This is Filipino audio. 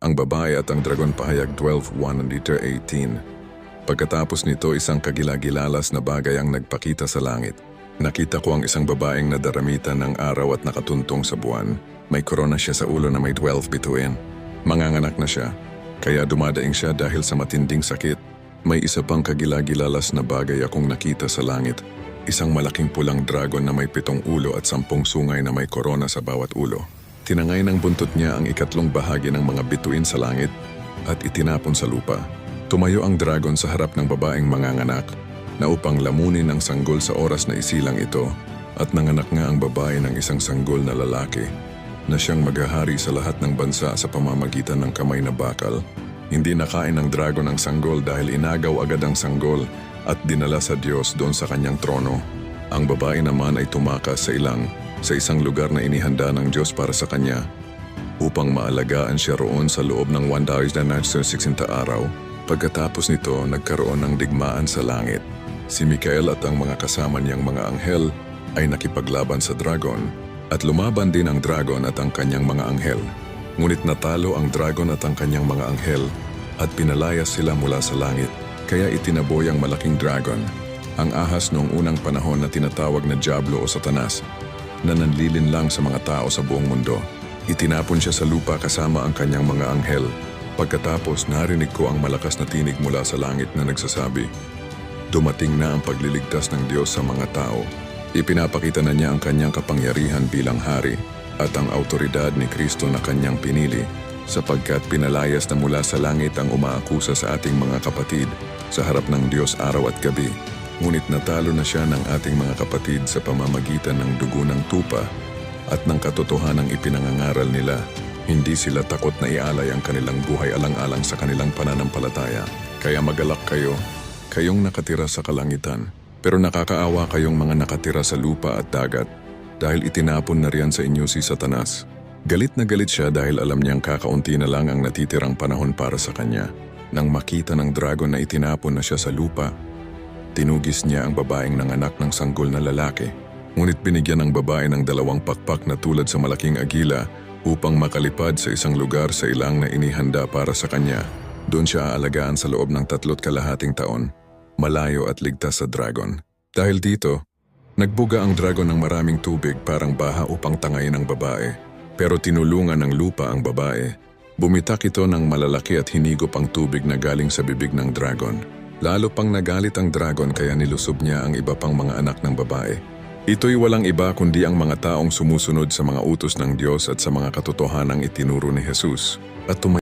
ang babae at ang dragon pahayag 12.1 liter 18. Pagkatapos nito isang kagilagilalas na bagay ang nagpakita sa langit. Nakita ko ang isang babaeng nadaramitan ng araw at nakatuntong sa buwan. May korona siya sa ulo na may 12 bituin. Manganganak na siya, kaya dumadaing siya dahil sa matinding sakit. May isa pang kagilagilalas na bagay akong nakita sa langit. Isang malaking pulang dragon na may pitong ulo at sampung sungay na may korona sa bawat ulo. Tinangay ng buntot niya ang ikatlong bahagi ng mga bituin sa langit at itinapon sa lupa. Tumayo ang dragon sa harap ng babaeng manganganak na upang lamunin ang sanggol sa oras na isilang ito at nanganak nga ang babae ng isang sanggol na lalaki na siyang maghahari sa lahat ng bansa sa pamamagitan ng kamay na bakal. Hindi nakain ng dragon ang sanggol dahil inagaw agad ang sanggol at dinala sa Diyos doon sa kanyang trono. Ang babae naman ay tumakas sa ilang sa isang lugar na inihanda ng Diyos para sa kanya upang maalagaan siya roon sa loob ng 1,960 araw. Pagkatapos nito, nagkaroon ng digmaan sa langit. Si Mikael at ang mga kasama niyang mga anghel ay nakipaglaban sa dragon at lumaban din ang dragon at ang kanyang mga anghel. Ngunit natalo ang dragon at ang kanyang mga anghel at pinalayas sila mula sa langit. Kaya itinaboy ang malaking dragon, ang ahas noong unang panahon na tinatawag na Diablo o Satanas, na nanlilin lang sa mga tao sa buong mundo. Itinapon siya sa lupa kasama ang kanyang mga anghel. Pagkatapos narinig ko ang malakas na tinig mula sa langit na nagsasabi, Dumating na ang pagliligtas ng Diyos sa mga tao. Ipinapakita na niya ang kanyang kapangyarihan bilang hari at ang autoridad ni Kristo na kanyang pinili sapagkat pinalayas na mula sa langit ang umaakusa sa ating mga kapatid sa harap ng Diyos araw at gabi. Ngunit natalo na siya ng ating mga kapatid sa pamamagitan ng dugo ng tupa at ng katotohanang ipinangangaral nila. Hindi sila takot na ialay ang kanilang buhay alang-alang sa kanilang pananampalataya. Kaya magalak kayo, kayong nakatira sa kalangitan. Pero nakakaawa kayong mga nakatira sa lupa at dagat dahil itinapon na riyan sa inyo si Satanas. Galit na galit siya dahil alam niyang kakaunti na lang ang natitirang panahon para sa kanya. Nang makita ng dragon na itinapon na siya sa lupa, tinugis niya ang babaeng nanganak ng sanggol na lalaki. Ngunit binigyan ng babae ng dalawang pakpak na tulad sa malaking agila upang makalipad sa isang lugar sa ilang na inihanda para sa kanya. Doon siya aalagaan sa loob ng tatlot kalahating taon, malayo at ligtas sa dragon. Dahil dito, nagbuga ang dragon ng maraming tubig parang baha upang tangayin ang babae. Pero tinulungan ng lupa ang babae. Bumitak ito ng malalaki at hinigop ang tubig na galing sa bibig ng dragon. Lalo pang nagalit ang dragon kaya nilusob niya ang iba pang mga anak ng babae. Ito'y walang iba kundi ang mga taong sumusunod sa mga utos ng Diyos at sa mga katotohanang itinuro ni Jesus at tumayo